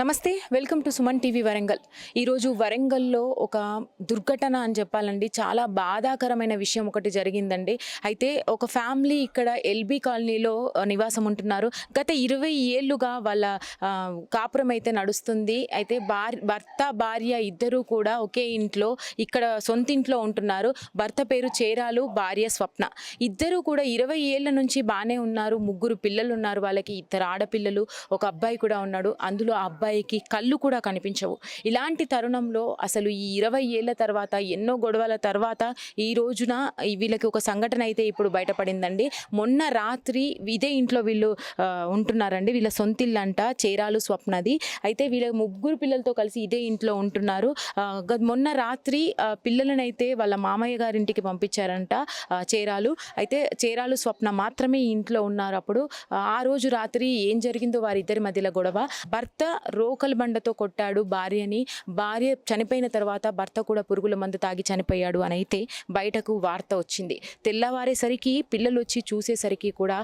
నమస్తే welcome to Suman TV Warangal. ఈరోజు వరంగల్లో ఒక దుర్ఘటన అని చెప్పాలండి. చాలా బాధాకరమైన విషయం ఒకటి జరిగిందండి. అయితే ఒక ఫ్యామిలీ ఇక్కడ ఎల్బీ కాలనీలో నివాసం ఉంటున్నారు. గత ఇరవై ఏళ్ళుగా వాళ్ళ కాపురం అయితే నడుస్తుంది. అయితే భర్త భార్య ఇద్దరూ కూడా ఒకే ఇంట్లో ఇక్కడ సొంత ఇంట్లో ఉంటున్నారు. భర్త పేరు చేరాలు భార్య స్వప్న. ఇద్దరూ కూడా ఇరవై ఏళ్ళ నుంచి బాగానే ఉన్నారు. ముగ్గురు పిల్లలు ఉన్నారు. వాళ్ళకి ఇద్దరు ఆడపిల్లలు ఒక అబ్బాయి కూడా ఉన్నాడు. అందులో ఆ అబ్బాయికి కళ్ళు కూడా కనిపించవు. ఇలాంటి తరుణంలో అసలు ఈ ఇరవై ఏళ్ళ తర్వాత ఎన్నో గొడవల తర్వాత ఈ రోజున వీళ్ళకి ఒక సంఘటన అయితే ఇప్పుడు బయటపడిందండి. మొన్న రాత్రి ఇదే ఇంట్లో వీళ్ళు ఉంటున్నారండి. వీళ్ళ సొంతిల్లంట చేరాలు స్వప్నది. అయితే వీళ్ళ ముగ్గురు పిల్లలతో కలిసి ఇదే ఇంట్లో ఉంటున్నారు. మొన్న రాత్రి పిల్లలనైతే వాళ్ళ మామయ్య గారింటికి పంపించారంట చేరాలు. అయితే చేరాలు స్వప్న మాత్రమే ఇంట్లో ఉన్నారు అప్పుడు. ఆ రోజు రాత్రి ఏం జరిగిందో వారిద్దరి మధ్యలో గొడవ. భర్త రోకల్ బండతో కొట్టాడు భార్యని. భార్య చనిపోయిన తర్వాత భర్త కూడా పురుగుల మందు తాగి చనిపోయాడు అని అయితే బయటకు వార్త వచ్చింది. తెల్లవారేసరికి పిల్లలు వచ్చి చూసేసరికి కూడా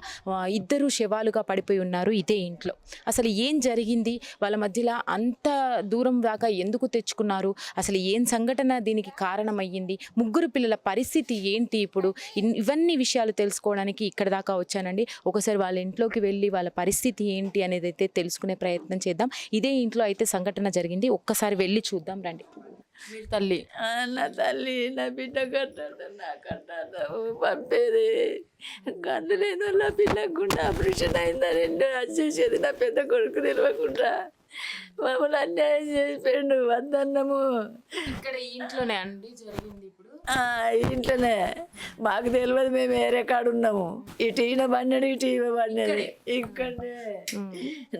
ఇద్దరు శవాలుగా పడిపోయి ఉన్నారు ఇదే ఇంట్లో. అసలు ఏం జరిగింది? వాళ్ళ మధ్యలో అంత దూరం దాకా ఎందుకు తెచ్చుకున్నారు? అసలు ఏం సంఘటన దీనికి కారణమయ్యింది? ముగ్గురు పిల్లల పరిస్థితి ఏంటి ఇప్పుడు? ఇవన్నీ విషయాలు తెలుసుకోవడానికి ఇక్కడ దాకా వచ్చానండి. ఒకసారి వాళ్ళ ఇంట్లోకి వెళ్ళి వాళ్ళ పరిస్థితి ఏంటి అనేది అయితే తెలుసుకునే ప్రయత్నం చేద్దాం. ఇదే ఇంట్లో అయితే సంఘటన జరిగింది. ఒక్కసారి వెళ్ళి చూద్దాం రండి. మీరు తల్లి. ఆ, నా తల్లి నా బిడ్డ కట్టాడు నా కట్టాడు పంపేది. కన్ను లేని వాళ్ళ పిల్లకు గుండె ఆపరేషన్ అయిందా? రెండు వచ్చేసేది నా పెద్ద కొడుకు తెలియకుండా మమ్మల్ని అన్యాయం చేసిపోయిండు వద్దన్నము ఇక్కడ ఇంట్లోనే అండి జరిగింది ఇప్పుడు. ఇంట్లోనే. మాకు తెలియదు మేము వేరే కాడ ఉన్నాము. ఇటు ఈయన పన్నాడు ఇటు ఈమె పన్నాడు. ఇక్కడనే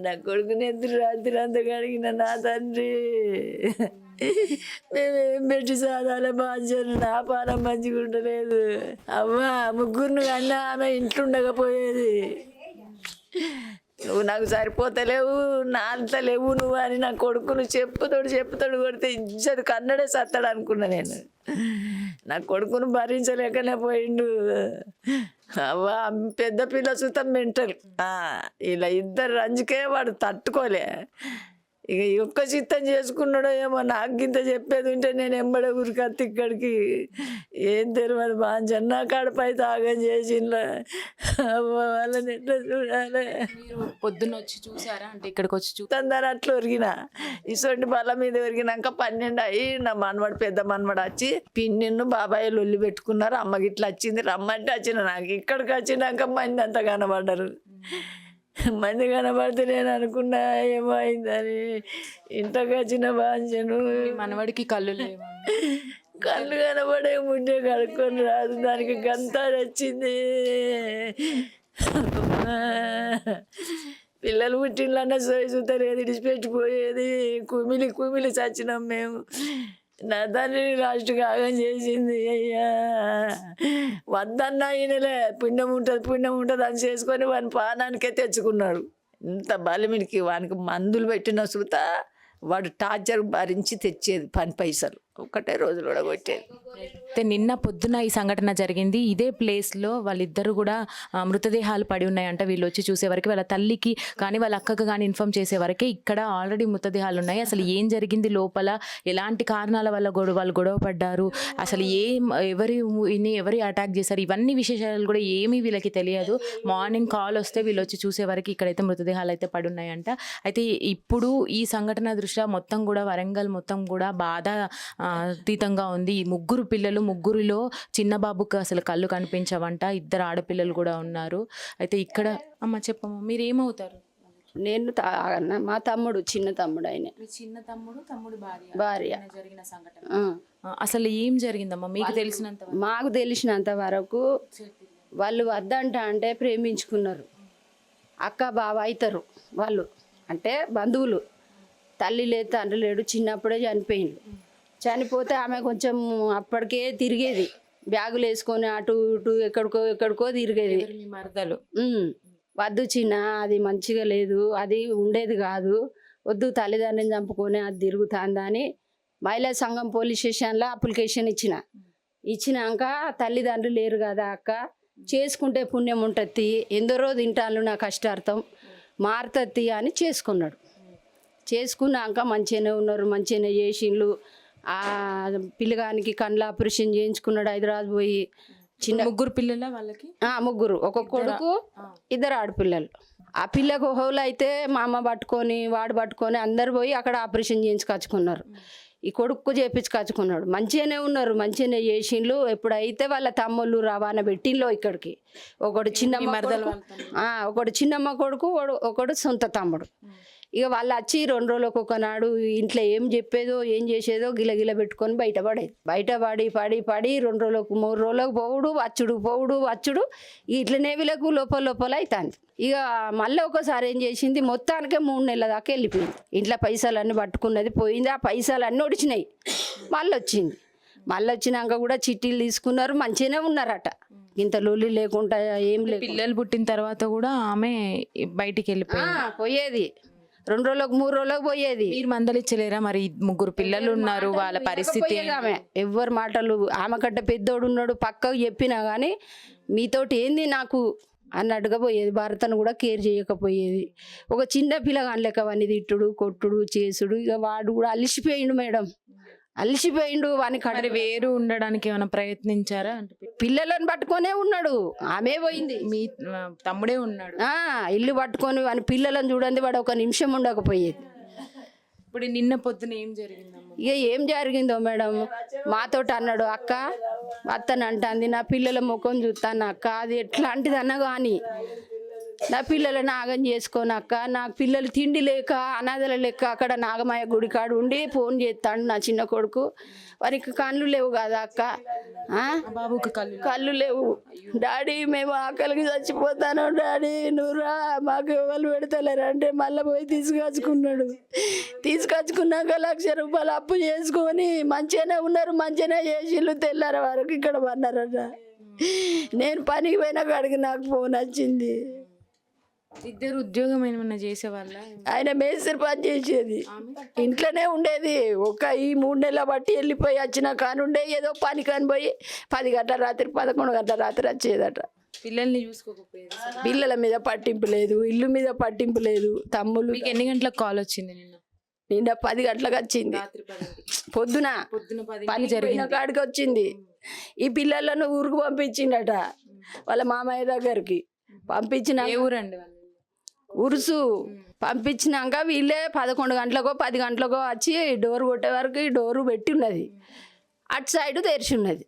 నా కొడుకు నిద్ర రాత్రి అంత కడిగిన నా తండ్రి. మేమేం పెట్టి సాధాలే బాధ్యత నా పానం మంచిగా ఉండలేదు. అవ్వా ముగ్గురిని కన్నా ఆమె ఇంట్లో ఉండకపోయేది. నువ్వు నాకు సరిపోతలేవు నా అంత లేవు నువ్వు అని నా కొడుకును చెప్పుతాడు చెప్పుతాడు కొడితే ఇజ్జత్ కన్నడే సత్తాడు అనుకున్నా నేను. నా కొడుకును భరించలేకనే పోయిండు. అవ్వా పెద్ద పిల్ల సుతం మెంటల్. ఇలా ఇద్దరు రంజుకే వాడు తట్టుకోలే. ఇక ఒక్క చిత్తం చేసుకున్నాడో ఏమో నాకు గింత చెప్పేది ఉంటే నేను ఎంబడ ఉరికత్తి ఇక్కడికి. ఏం తెలియదు మా జన్నా కాడపై తాగం చేసిండ్లా. వాళ్ళని ఎట్లా చూడాలి. పొద్దున్న వచ్చి చూసారా? అంటే ఇక్కడికి వచ్చి చూ అట్లా ఒరిగిన. ఇసొంటి బల్ల మీద ఒరిగినాక పన్నెండు అయ్యి నా మనవడు పెద్ద మనవడు వచ్చి పిన్నిన్ను బాబాయ్ లొల్లి పెట్టుకున్నారు. అమ్మకి ఇట్లా వచ్చింది. రమ్మంటే వచ్చిన. నాకు ఇక్కడికి వచ్చినాక మంది అంతా కనబడ్డారు. మంది కనబడితే నేను అనుకున్నా ఏమో అయిందని ఇంతకు వచ్చిన మీ మనవడికి కళ్ళు లేవా? కళ్ళు కనబడే ముందే కడుక్కొని రాదు దానికి గంత వచ్చింది పిల్లలు పుట్టినన్నా సోయి చూతలేదు ఇడిచిపెట్టిపోయేది కుమిలి కుమిలి చచ్చినాం మేము. నా తండ్రిని లాస్ట్ కాగం చేసింది అయ్యా. వద్దన్నా ఈయనలే పుణ్యం ఉంటుంది పుణ్యం ఉంటుంది అని చేసుకొని వాని పానానికే తెచ్చుకున్నాడు. ఇంత బలిమిడికి వానికి మందులు పెట్టిన సుత వాడు టార్చర్ భరించి తెచ్చేది పని పైసలు. ఒక్కటే రోజులు కూడా కొట్టేది అయితే నిన్న పొద్దున ఈ సంఘటన జరిగింది. ఇదే ప్లేస్లో వాళ్ళిద్దరు కూడా మృతదేహాలు పడి ఉన్నాయంట. వీళ్ళు వచ్చి చూసే వరకు వాళ్ళ తల్లికి కానీ వాళ్ళ అక్కకు కానీ ఇన్ఫామ్ చేసే వరకే ఇక్కడ ఆల్రెడీ మృతదేహాలు ఉన్నాయి. అసలు ఏం జరిగింది లోపల? ఎలాంటి కారణాల వల్ల గొడవ వాళ్ళు గొడవ పడ్డారు? అసలు ఏం ఎవరి ఎవరి అటాక్ చేశారు? ఇవన్నీ విశేషాలు కూడా ఏమీ వీళ్ళకి తెలియదు. మార్నింగ్ కాల్ వస్తే వీళ్ళు వచ్చి చూసేవరకు ఇక్కడైతే మృతదేహాలు అయితే పడి ఉన్నాయంట. అయితే ఇప్పుడు ఈ సంఘటన దృష్ట్యా మొత్తం కూడా వరంగల్ మొత్తం కూడా బాధ అతీతంగా ఉంది. ఈ ముగ్గురు పిల్లలు ముగ్గురిలో చిన్న బాబుకి అసలు కళ్ళు కనిపించవంట. ఇద్దరు ఆడపిల్లలు కూడా ఉన్నారు. అయితే ఇక్కడ అమ్మ చెప్పమ్మ మీరు ఏమవుతారు నేను మా తమ్ముడు చిన్న తమ్ముడు ఆయన. చిన్న తమ్ముడు తమ్ముడు భార్య. జరిగిన సంఘటన? అసలు ఏం జరిగిందమ్మా? మీకు తెలిసినంత? మాకు తెలిసినంత వరకు వాళ్ళు వద్దంట అంటే ప్రేమించుకున్నారు. అక్క బావ అవుతారు వాళ్ళు. అంటే బంధువులు. తల్లి లేదు తండ్రి లేడు చిన్నప్పుడే చనిపోయింది చనిపోతే ఆమె కొంచెం అప్పటికే తిరిగేది. బ్యాగులు వేసుకొని అటు ఇటు ఎక్కడికో ఎక్కడికో తిరిగేది. మరదలు? వద్దు చిన్న అది మంచిగా లేదు అది ఉండేది కాదు. వద్దు తల్లిదండ్రిని చంపుకొని అది తిరుగుతుందా అని మహిళా సంఘం పోలీస్ స్టేషన్లో అప్లికేషన్ ఇచ్చిన. ఇచ్చినాక తల్లిదండ్రులు లేరు కదా అక్క. చేసుకుంటే పుణ్యం ఉంటుంది. ఎందరో తింటాను నా కష్టార్థం. మారుతుంది అని చేసుకున్నాడు. చేసుకున్నాక మంచిగానే ఉన్నారు మంచిగానే చేసిండ్లు. ఆ పిల్లగానికి కండ్ల ఆపరేషన్ చేయించుకున్నాడు హైదరాబాద్ పోయి చిన్న ముగ్గురు పిల్లల వాళ్ళకి? ఆ, ముగ్గురు. ఒక కొడుకు ఇద్దరు ఆడపిల్లలు. ఆ పిల్లకు హోల్ అయితే మా అమ్మ పట్టుకొని వాడు పట్టుకొని అందరు పోయి అక్కడ ఆపరేషన్ చేయించుకొచ్చుకున్నారు. ఈ కొడుకు చేపించుకొచ్చుకున్నాడు. మంచిగానే ఉన్నారు మంచిగానే చేసిండ్లు. ఎప్పుడైతే వాళ్ళ తమ్ముళ్ళు రవాణా పెట్టిండ్లో ఇక్కడికి. ఒకడు చిన్నమ్మ ఒకడు చిన్నమ్మ కొడుకు ఒకడు సొంత తమ్ముడు. ఇక వాళ్ళు వచ్చి రెండు రోజులకు ఒకనాడు ఇంట్లో ఏం చెప్పేదో ఏం చేసేదో గిలగిల పెట్టుకొని బయటపడేది బయటపడి పడి పడి రెండు రోజులకు మూడు రోజులకు పోవుడు వచ్చుడు పోవుడు వచ్చుడు. ఇట్లనే వీళ్ళకు లోపల లోపల అవుతుంది ఇక మళ్ళీ ఒకసారి ఏం చేసింది మొత్తానికే మూడు నెలల దాకా వెళ్ళిపోయింది. ఇంట్లో పైసలన్నీ పట్టుకున్నది పోయింది ఆ పైసలన్నీ ఒడిచినాయి. మళ్ళీ వచ్చింది. మళ్ళీ వచ్చినాక కూడా చిట్టీలు తీసుకున్నారు మంచిగానే ఉన్నారట. ఇంత లొల్లి లేకుండా ఏం లేదు పిల్లలు పుట్టిన తర్వాత కూడా ఆమె బయటికి వెళ్ళిపోయింది. ఆ, పోయేది. రెండు రోజులకు మూడు రోజులకు పోయేది. మీరు మందలిచ్చలేరా మరి? ముగ్గురు పిల్లలు ఉన్నారు వాళ్ళ పరిస్థితి ఆమె? ఎవ్వరు మాటలు? ఆమె కట్ట పెద్దోడు ఉన్నాడు పక్కకు చెప్పినా కానీ మీతోటి ఏంది నాకు అన్నట్టుగా పోయేది భర్తను కూడా కేర్ చేయకపోయేది. ఒక చిన్న పిల్లగాని లెక్క తిట్టుడు కొట్టుడు చేసుడు ఇక వాడు కూడా అలిసిపోయిండు మేడం. అలిసిపోయిండు వాని కడ మరి వేరు ఉండడానికి ఏమైనా ప్రయత్నించారా? అంటే పిల్లలను పట్టుకొనే ఉన్నాడు. ఆమె పోయింది. మీ తమ్ముడే ఉన్నాడు. ఆ ఇల్లు పట్టుకొని వాని పిల్లలను చూడండి వాడు ఒక నిమిషం ఉండకపోయేది. ఇప్పుడు నిన్న పొద్దున ఏం జరిగిందమ్మా? ఇక ఏం జరిగిందో మేడం? మాతోటి అన్నాడు అక్క అత్తని అంటాంది నా పిల్లల ముఖం చూస్తాను అక్క అది ఎట్లాంటిది అన్న కానీ నా పిల్లలను నాగం చేసుకోను అక్క నా పిల్లలు తిండి లేక అనాథల లెక్క అక్కడ నాగమాయ గుడి కాడు ఉండి ఫోన్ చేస్తాడు నా చిన్న కొడుకు. వారికి కళ్ళు లేవు కదా అక్క? బాబుకి కళ్ళు కళ్ళు లేవు. డాడీ మేము ఆకలికి చచ్చిపోతాను డాడీ. నువ్వురా మాకు ఎవరు పెడతలేరు. అంటే మళ్ళీ పోయి తీసుకొచ్చుకున్నాడు. తీసుకొచ్చుకున్నాక లక్ష రూపాయలు అప్పు చేసుకొని మంచిగానే ఉన్నారు మంచిగానే చేసిళ్ళు తెల్లార వరకు ఇక్కడ పన్నారట నేను పనికి పోయిన కాడికి నాకు ఫోన్ వచ్చింది. ఇద్దరు ఉద్యోగం ఏమైనా చేసే వాళ్ళ ఆయన మేస్త్రి పని చేసేది. ఇంట్లోనే ఉండేది. ఒక ఈ మూడు నెలల బట్టి వెళ్ళిపోయి వచ్చిన కానుండే ఏదో పని కాని పోయి పది గంటల రాత్రి పదకొండు గంటల రాత్రి వచ్చేదట. పిల్లల్ని చూసుకోకపోయేది పిల్లల మీద పట్టింపు లేదు. ఇల్లు మీద పట్టింపు లేదు. తమ్ముళ్ళు మీకు ఎన్ని గంటలకు కాల్ వచ్చింది నిన్న? నిన్న పది గంటలకు వచ్చింది. పొద్దున పొద్దున పది పని జరిగిన కాడికి వచ్చింది. ఈ పిల్లలను ఊరికి పంపించిండట వాళ్ళ మామయ్య దగ్గరికి. పంపించిన ఊరండి వాళ్ళు? ఉరుసు పంపించినాక వీళ్ళే పదకొండు గంటలకో పది గంటలకో వచ్చి డోర్ కొట్టే వరకు డోరు పెట్టి ఉన్నది. అటు సైడ్ తెరిచి ఉన్నది.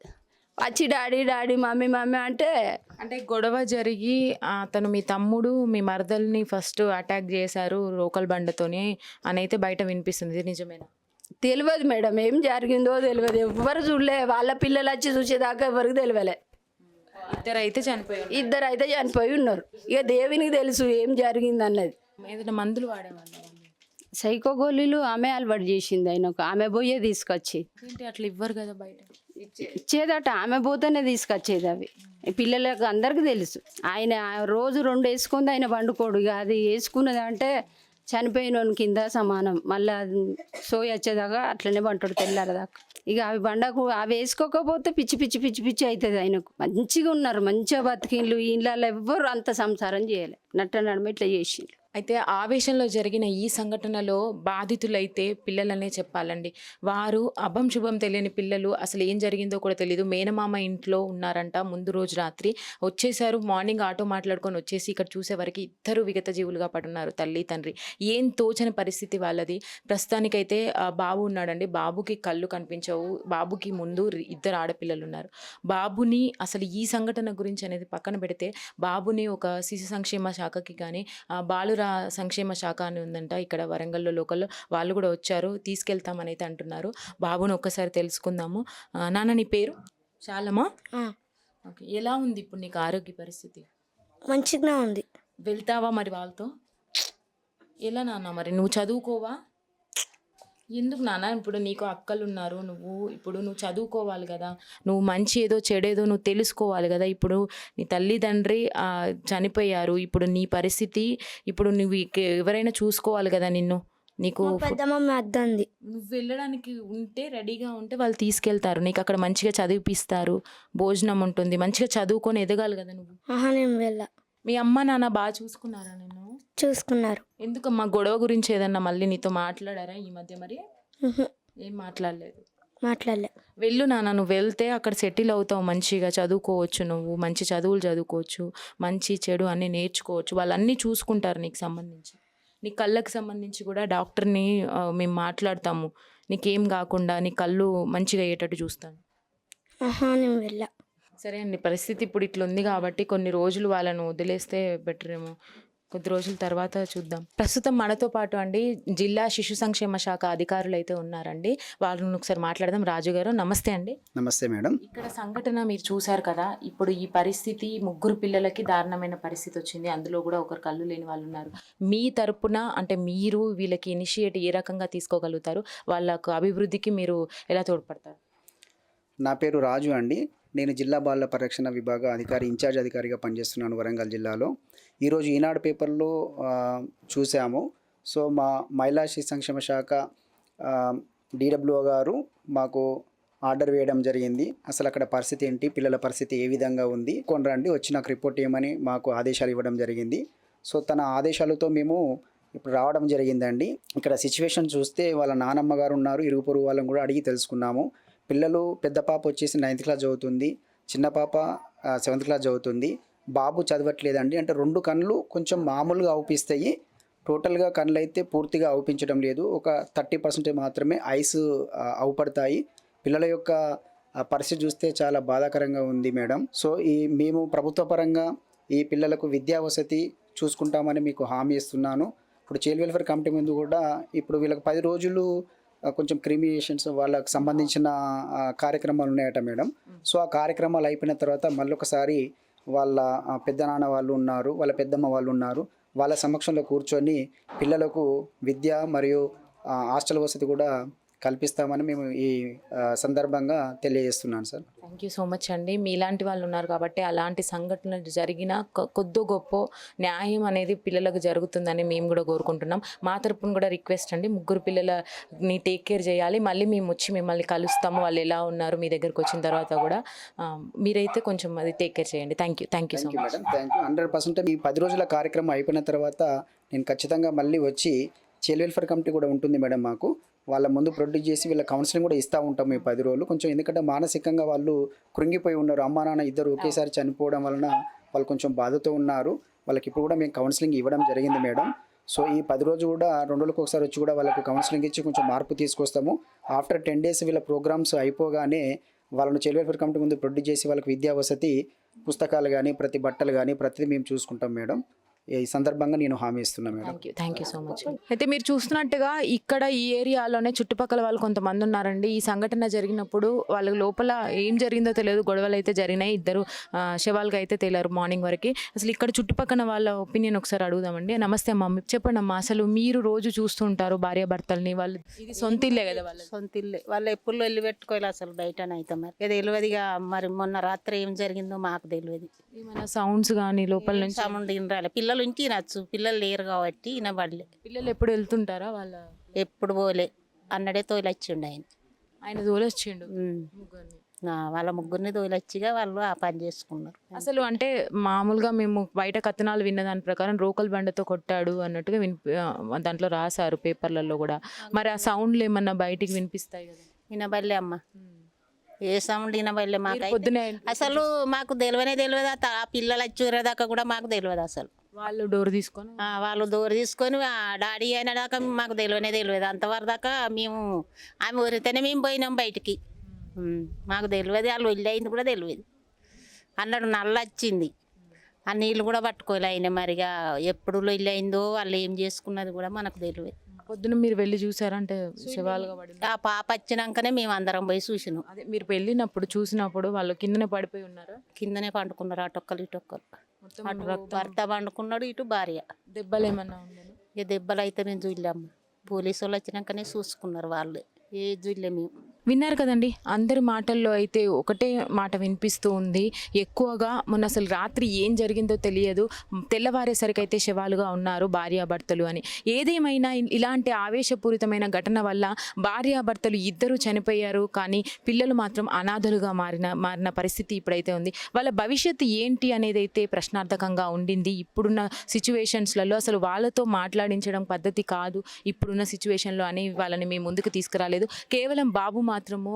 వచ్చి డాడీ డాడీ మమ్మీ మమ్మీ అంటే అంటే గొడవ జరిగి అతను మీ తమ్ముడు మీ మరదల్ని ఫస్ట్ అటాక్ చేశారు రోకల్ బండతోని అని అయితే బయట వినిపిస్తుంది. నిజమేనా? తెలియదు మేడం ఏం జరిగిందో తెలియదు ఎవ్వరు చూడలే. వాళ్ళ పిల్లలు వచ్చి చూసేదాకా ఎవరికి తెలియలే ఇద్దరు అయితే చనిపోయారు ఇద్దరు అయితే చనిపోయి ఉన్నారు. ఇక దేవునికి తెలుసు ఏం జరిగింది అన్నది ఏదైనా మందులు వాడేవాళ్ళు? వాళ్ళు. సైకో గోళీలు ఆమె అలవాటు చేసింది ఆయన ఒక ఆమె పోయే తీసుకొచ్చి. అట్లా ఇవ్వరు కదా బయట? ఇచ్చేదట. ఆమె పోతేనే తీసుకొచ్చేది అవి. పిల్లలకు అందరికీ తెలుసు. ఆయన రోజు రెండు వేసుకుంది ఆయన వండుకోడు ఇక అది వేసుకున్నది అంటే చనిపోయిన కింద సమానం. మళ్ళీ సోయి వచ్చేదాకా అట్లనే పంటడు తెల్లారదాకా ఇక అవి బండకు అవి వేసుకోకపోతే పిచ్చి పిచ్చి పిచ్చి పిచ్చి అవుతుంది ఆయనకు. మంచిగా ఉన్నారు మంచిగా బతికిండ్లు. ఇళ్ళల్లో ఎవ్వరు అంత సంసారం చేయలే. నట్ట నడమ ఇట్లా చేసిండ్రు అయితే ఆవేశంలో జరిగిన ఈ సంఘటనలో బాధితులైతే పిల్లలనే చెప్పాలండి. వారు అభం శుభం తెలియని పిల్లలు అసలు ఏం జరిగిందో కూడా తెలియదు మేనమామ ఇంట్లో ఉన్నారంట ముందు రోజు రాత్రి. వచ్చేసారు మార్నింగ్ ఆటో మాట్లాడుకొని వచ్చేసి ఇక్కడ చూసే వరకు ఇద్దరు విగత జీవులుగా పడున్నారు తల్లి తండ్రి. ఏం తోచని పరిస్థితి వాళ్ళది. ప్రస్తుతానికైతే బాబు ఉన్నాడండి. బాబుకి కళ్ళు కనిపించవు. బాబుకి ముందు ఇద్దరు ఆడపిల్లలు ఉన్నారు బాబుని అసలు ఈ సంఘటన గురించి అనేది పక్కన పెడితే బాబుని ఒక శిశు సంక్షేమ శాఖకి కానీ సంక్షేమ శాఖ అని ఉందంట. ఇక్కడ వరంగల్లో లోకల్లో వాళ్ళు కూడా వచ్చారు. తీసుకెళ్తామని అయితే అంటున్నారు. బాబుని ఒక్కసారి తెలుసుకుందాము. నాన్న నీ పేరు? చాలమా ఓకే. ఎలా ఉంది ఇప్పుడు నీకు ఆరోగ్య పరిస్థితి? మంచిగానే ఉంది. వెళ్తావా మరి వాళ్ళతో? ఎలా నాన్న మరి? నువ్వు చదువుకోవా? ఎందుకు నాన్న? ఇప్పుడు నీకు అక్కలు ఉన్నారు నువ్వు ఇప్పుడు నువ్వు చదువుకోవాలి కదా నువ్వు మంచి ఏదో చెడేదో నువ్వు తెలుసుకోవాలి కదా ఇప్పుడు నీ తల్లిదండ్రి చనిపోయారు ఇప్పుడు నీ పరిస్థితి ఇప్పుడు నువ్వు ఎవరైనా చూసుకోవాలి కదా నిన్ను నీకు అద్దంది. నువ్వు వెళ్ళడానికి ఉంటే రెడీగా ఉంటే వాళ్ళు తీసుకెళ్తారు నీకు అక్కడ మంచిగా చదివిపిస్తారు భోజనం ఉంటుంది మంచిగా చదువుకొని ఎదగాలి కదా నువ్వు. నేను వెళ్ళా. మీ అమ్మ నాన్న బాగా చూసుకున్నారా నేను చూసుకున్నారు. ఎందుకమ్మా గొడవ గురించి ఏదన్నా మళ్ళీ నీతో మాట్లాడారా ఈ మధ్య మరి? ఏం మాట్లాడలేదు. మాట్లాడలే. వెళ్ళు నాన్న నువ్వు వెళ్తే అక్కడ సెటిల్ అవుతావు మంచిగా చదువుకోవచ్చు నువ్వు మంచి చదువులు చదువుకోవచ్చు మంచి చెడు అన్నీ నేర్చుకోవచ్చు వాళ్ళు అన్నీ చూసుకుంటారు నీకు సంబంధించి. నీ కళ్ళకి సంబంధించి కూడా డాక్టర్ని మేము మాట్లాడతాము. నీకేం కాకుండా నీ కళ్ళు మంచిగా అయ్యేటట్టు చూస్తాను. నేను వెళ్ళా. సరే అండి పరిస్థితి ఇప్పుడు ఇట్లా ఉంది కాబట్టి కొన్ని రోజులు వాళ్ళను వదిలేస్తే బెటర్ ఏమో కొద్ది రోజుల తర్వాత చూద్దాం. ప్రస్తుతం మనతో పాటు అండి జిల్లా శిశు సంక్షేమ శాఖ అధికారులు అయితే ఉన్నారండి. వాళ్ళని ఒకసారి మాట్లాడదాం. రాజు గారు నమస్తే అండి. నమస్తే మేడం. ఇక్కడ సంఘటన మీరు చూశారు కదా ఇప్పుడు ఈ పరిస్థితి ముగ్గురు పిల్లలకి దారుణమైన పరిస్థితి వచ్చింది. అందులో కూడా ఒకరు కళ్ళు లేని వాళ్ళు ఉన్నారు. మీ తరపున అంటే మీరు వీళ్ళకి ఇనిషియేట్ ఏ రకంగా తీసుకోగలుగుతారు? వాళ్ళకు అభివృద్ధికి మీరు ఎలా తోడ్పడతారు? నా పేరు రాజు అండి. నేను జిల్లా బాల పరిరక్షణ విభాగ అధికారి ఇన్ఛార్జ్ అధికారిగా పనిచేస్తున్నాను వరంగల్ జిల్లాలో. ఈరోజు ఈనాడు పేపర్లో చూసాము సో మా మహిళా శిశు సంక్షేమ శాఖ డిడబ్ల్యూఓ గారు మాకు ఆర్డర్ వేయడం జరిగింది. అసలు అక్కడ పరిస్థితి ఏంటి? పిల్లల పరిస్థితి ఏ విధంగా ఉంది? కొనరండి వచ్చి నాకు రిపోర్ట్ చేయమని మాకు ఆదేశాలు ఇవ్వడం జరిగింది. సో తన ఆదేశాలతో మేము ఇప్పుడు రావడం జరిగిందండి. ఇక్కడ సిచ్యువేషన్ చూస్తే వాళ్ళ నానమ్మ గారు ఉన్నారు ఇరుగు పొరుగు వాళ్ళని కూడా అడిగి తెలుసుకున్నాము. పిల్లలు పెద్ద పాప వచ్చేసి నైన్త్ క్లాస్ చదువుతుంది చిన్న పాప సెవెంత్ క్లాస్ చదువుతుంది. బాబు చదవట్లేదండి. అంటే రెండు కళ్ళు కొంచెం మామూలుగా అవుపిస్తాయి టోటల్గా కళ్ళు అయితే పూర్తిగా అవుపించడం లేదు. ఒక థర్టీ పర్సెంట్ మాత్రమే ఐస్ అవుపడతాయి పిల్లల యొక్క పరిస్థితి చూస్తే చాలా బాధాకరంగా ఉంది మేడం. సో ఈ మేము ప్రభుత్వ పరంగా ఈ పిల్లలకు విద్యా వసతి చూసుకుంటామని మీకు హామీ ఇస్తున్నాను. ఇప్పుడు చైల్డ్ వెల్ఫేర్ కమిటీ ముందు కూడా ఇప్పుడు వీళ్ళకి పది రోజులు కొంచెం క్రిమినేషన్స్ వాళ్ళకి సంబంధించిన కార్యక్రమాలు ఉన్నాయట మేడం. సో ఆ కార్యక్రమాలు అయిపోయిన తర్వాత మళ్ళీ ఒకసారి వాళ్ళ పెద్దనాన్న వాళ్ళు ఉన్నారు వాళ్ళ పెద్దమ్మ వాళ్ళు ఉన్నారు. వాళ్ళ సమక్షంలో కూర్చొని పిల్లలకు విద్య మరియు హాస్టల్ వసతి కూడా కల్పిస్తామని మేము ఈ సందర్భంగా తెలియజేస్తున్నాను sir. Thank you so much అండి. మీలాంటి వాళ్ళు ఉన్నారు కాబట్టి అలాంటి సంఘటనలు జరిగిన కొద్దో గొప్ప న్యాయం అనేది పిల్లలకు జరుగుతుందని మేము కూడా కోరుకుంటున్నాం. మా తరపున కూడా రిక్వెస్ట్ అండి ముగ్గురు పిల్లలని టేక్ కేర్ చేయాలి. మళ్ళీ మేము వచ్చి మిమ్మల్ని కలుస్తాము. వాళ్ళు ఎలా ఉన్నారు మీ దగ్గరకు వచ్చిన తర్వాత కూడా మీరైతే కొంచెం అది టేక్ కేర్ చేయండి. Thank you thank you so much madam thank you hundred percent ఈ పది రోజుల కార్యక్రమం అయిపోయిన తర్వాత నేను ఖచ్చితంగా మళ్ళీ వచ్చి చైల్డ్ వెల్ఫేర్ కమిటీ కూడా ఉంటుంది మేడం మాకు. వాళ్ళ ముందు ప్రొడ్యూస్ చేసి వీళ్ళ కౌన్సిలింగ్ కూడా ఇస్తూ ఉంటాం మేము పది రోజులు. కొంచెం ఎందుకంటే మానసికంగా వాళ్ళు కృంగిపోయి ఉన్నారు. అమ్మా నాన్న ఇద్దరు ఒకేసారి చనిపోవడం వలన వాళ్ళు కొంచెం బాధతో ఉన్నారు. వాళ్ళకి ఇప్పుడు కూడా మేము కౌన్సిలింగ్ ఇవ్వడం జరిగింది మేడం. సో ఈ పది రోజు కూడా రెండు రోజులకు ఒకసారి వచ్చి కూడా వాళ్ళకి కౌన్సిలింగ్ ఇచ్చి కొంచెం మార్పు తీసుకొస్తాము. ఆఫ్టర్ టెన్ డేస్ వీళ్ళ ప్రోగ్రామ్స్ అయిపోగానే వాళ్ళని చైల్డ్ వెల్ఫేర్ కమిటీ ముందు ప్రొడ్యూస్ చేసి వాళ్ళకి విద్యా వసతి పుస్తకాలు కానీ ప్రతి బట్టలు కానీ ప్రతిదీ మేము చూసుకుంటాం మేడం. ఈ సందర్భంగా నేను హామీ ఇస్తున్నాను madam. Thank you so much అయితే మీరు చూస్తున్నట్టుగా ఇక్కడ ఈ ఏరియాలోనే చుట్టుపక్కల వాళ్ళు కొంతమంది ఉన్నారండి. ఈ సంఘటన జరిగినప్పుడు వాళ్ళ లోపల ఏం జరిగిందో తెలియదు. గొడవలు అయితే జరిగినాయి. ఇద్దరు శవాలుగా అయితే తేలారు మార్నింగ్ వరకు. అసలు ఇక్కడ చుట్టుపక్కల వాళ్ళ ఒపీనియన్ ఒకసారి అడుగుదామండి. నమస్తే అమ్మా మీరు చెప్పండి అమ్మా అసలు మీరు రోజు చూస్తుంటారు భార్య భర్తల్ని వాళ్ళు ఇది సొంత ఇల్లే కదా వాళ్ళది? సొంత ఇల్లే. వాళ్ళు ఎప్పుడు వెళ్ళి పెట్టుకోవాలి అసలు బయటనైతే మరి. ఇక తెలియదు ఇక మరి మొన్న రాత్రి ఏం జరిగిందో మాకు తెలియదు. ఏమైనా సౌండ్స్ కానీ లోపల నుంచి? సౌండ్ వినరాలే. పిల్లలు ఇంటి నచ్చు పిల్లలు లేరు కాబట్టి వినబడలే పిల్లలు ఎప్పుడు వెళ్తుంటారా వాళ్ళ? ఎప్పుడు పోలే. అన్నడే తోలొచ్చిండు ఆయన. ఆయన. ముగ్గురిని. ఆ, వాళ్ళ ముగ్గురిని తోలొచ్చిగా వాళ్ళు ఆ పని చేసుకున్నారు. అసలు అంటే మామూలుగా మేము బయట కథనాలు విన్న దాని ప్రకారం రోకల్ బండతో కొట్టాడు అన్నట్టుగా వినిపి ఆ, దాంట్లో రాశారు పేపర్లలో కూడా. మరి ఆ సౌండ్లు ఏమన్నా బయటికి వినిపిస్తాయి కదా? వినబడలే అమ్మ. ఏ సౌండ్ వినబడలే మాకు పొద్దునే అసలు మాకు తెలియనే తెలియదు ఆ త- ఆ పిల్లలు వచ్చేదాకా కూడా మాకు తెలియదు అసలు. వాళ్ళు డోర్ తీసుకొని ఆ, వాళ్ళు దూరం తీసుకొని ఆ డాడీ అయిన దాకా మాకు తెలియనే తెలియదు. అంతవరకు దాకా మేము ఆమె ఊరితేనే మేము పోయినాం బయటికి. ఉమ్, మాకు తెలియదు. వాళ్ళు వెళ్ళి అయింది కూడా తెలియదు. అన్నాడు నల్ల వచ్చింది. ఆ నీళ్ళు కూడా పట్టుకోలే ఆయన మరిగా ఎప్పుడు ఇల్లు అయిందో వాళ్ళు ఏం చేసుకున్నది కూడా మనకు తెలియదు. పొద్దున మీరు వెళ్ళి చూసారంటే శవాలుగా పడి ఆ పాప వచ్చినాకనే మేము అందరం పోయి చూసినాం. అదే మీరు వెళ్ళినప్పుడు చూసినప్పుడు వాళ్ళు కిందనే పడిపోయి ఉన్నారు? కిందనే పండుకున్నారు అటొక్కరు ఇటొక్కరు మొత్తం అటు భర్త పండుకున్నాడు ఇటు భార్య. దెబ్బలు ఏమన్నా ఇక దెబ్బలు అయితే మేము చూడలేము. పోలీసు వాళ్ళు వచ్చినాకనే చూసుకున్నారు వాళ్ళు. ఏ చూడలే మేము. విన్నారు కదండి. అందరి మాటల్లో అయితే ఒకటే మాట వినిపిస్తూ ఉంది. ఎక్కువగా మొన్న అసలు రాత్రి ఏం జరిగిందో తెలియదు. తెల్లవారేసరికి అయితే శవాలుగా ఉన్నారు భార్యాభర్తలు అని. ఏదేమైనా ఇలాంటి ఆవేశపూరితమైన ఘటన వల్ల భార్యాభర్తలు ఇద్దరు చనిపోయారు. కానీ పిల్లలు మాత్రం అనాథలుగా మారిన మారిన పరిస్థితి ఇప్పుడైతే ఉంది. వాళ్ళ భవిష్యత్తు ఏంటి అనేది అయితే ప్రశ్నార్థకంగా ఉండింది. ఇప్పుడున్న సిచ్యువేషన్స్లలో అసలు వాళ్ళతో మాట్లాడించడం పద్ధతి కాదు. ఇప్పుడున్న సిచ్యువేషన్లో అని వాళ్ళని మేము ముందుకు తీసుకురాలేదు. కేవలం బాబు మాత్రము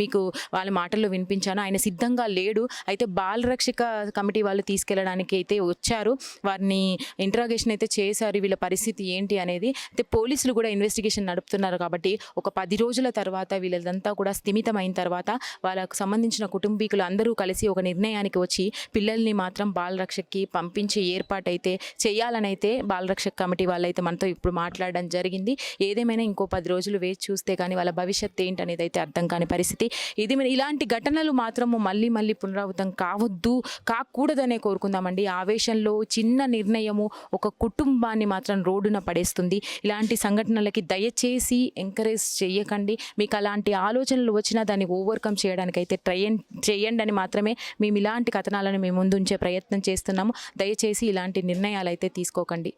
మీకు వాళ్ళ మాటల్లో వినిపించాను. ఆయన సిద్ధంగా లేడు. అయితే బాలరక్షక కమిటీ వాళ్ళు తీసుకెళ్ళడానికి అయితే వచ్చారు. వారిని ఇంట్రాగేషన్ అయితే చేశారు. వీళ్ళ పరిస్థితి ఏంటి అనేది అయితే పోలీసులు కూడా ఇన్వెస్టిగేషన్ నడుపుతున్నారు కాబట్టి ఒక పది రోజుల తర్వాత వీళ్ళదంతా కూడా స్థిమితమైన తర్వాత వాళ్ళకు సంబంధించిన కుటుంబీకులు అందరూ కలిసి ఒక నిర్ణయానికి వచ్చి పిల్లల్ని మాత్రం బాలరక్షక్కి పంపించే ఏర్పాటైతే చేయాలని అయితే బాలరక్షక్ కమిటీ వాళ్ళైతే మనతో ఇప్పుడు మాట్లాడడం జరిగింది. ఏదేమైనా ఇంకో పది రోజులు వేచి చూస్తే కానీ వాళ్ళ భవిష్యత్తు అనేది అయితే అర్థం కాని పరిస్థితి. ఇది ఇలాంటి ఘటనలు మాత్రము మళ్ళీ మళ్ళీ పునరావృతం కావద్దు కాకూడదనే కోరుకుందామండి. ఆవేశంలో చిన్న నిర్ణయము ఒక కుటుంబాన్ని మాత్రం రోడ్డున పడేస్తుంది. ఇలాంటి సంఘటనలకి దయచేసి ఎంకరేజ్ చేయకండి మీకు అలాంటి ఆలోచనలు వచ్చినా దాన్ని ఓవర్కమ్ చేయడానికైతే ట్రై చేయండి అని మాత్రమే మేము ఇలాంటి కథనాలను మేము ముందుంచే ప్రయత్నం చేస్తున్నాము. దయచేసి ఇలాంటి నిర్ణయాలు అయితే తీసుకోకండి.